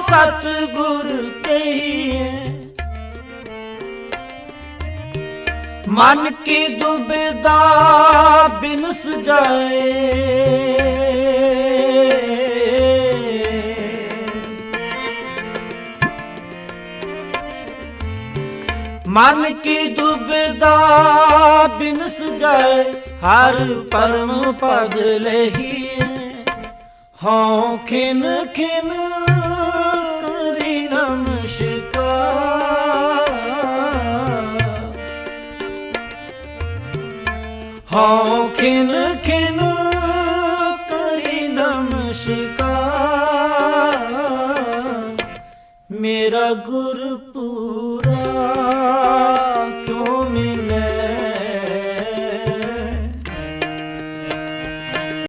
ਸਤ ਗੁਰ ਕਹੀਏ ਮਨ ਕੀ ਦੁਬਿਧਾ ਬਿਨਸ ਜਾਏ। ਮਨ ਕੀ ਦੁਬਿਧਾ ਬਿਨਸ ਜਾਏ, ਹਰ ਪਰਮ ਪਦ ਲਹੀਏ ਹਉ ਖਿਨ ਖਿਨ ਹਉ ਖਿਨ ਖਿਨ ਕਰੀ ਨਮਸਕਾਰ ਮੇਰਾ ਗੁਰ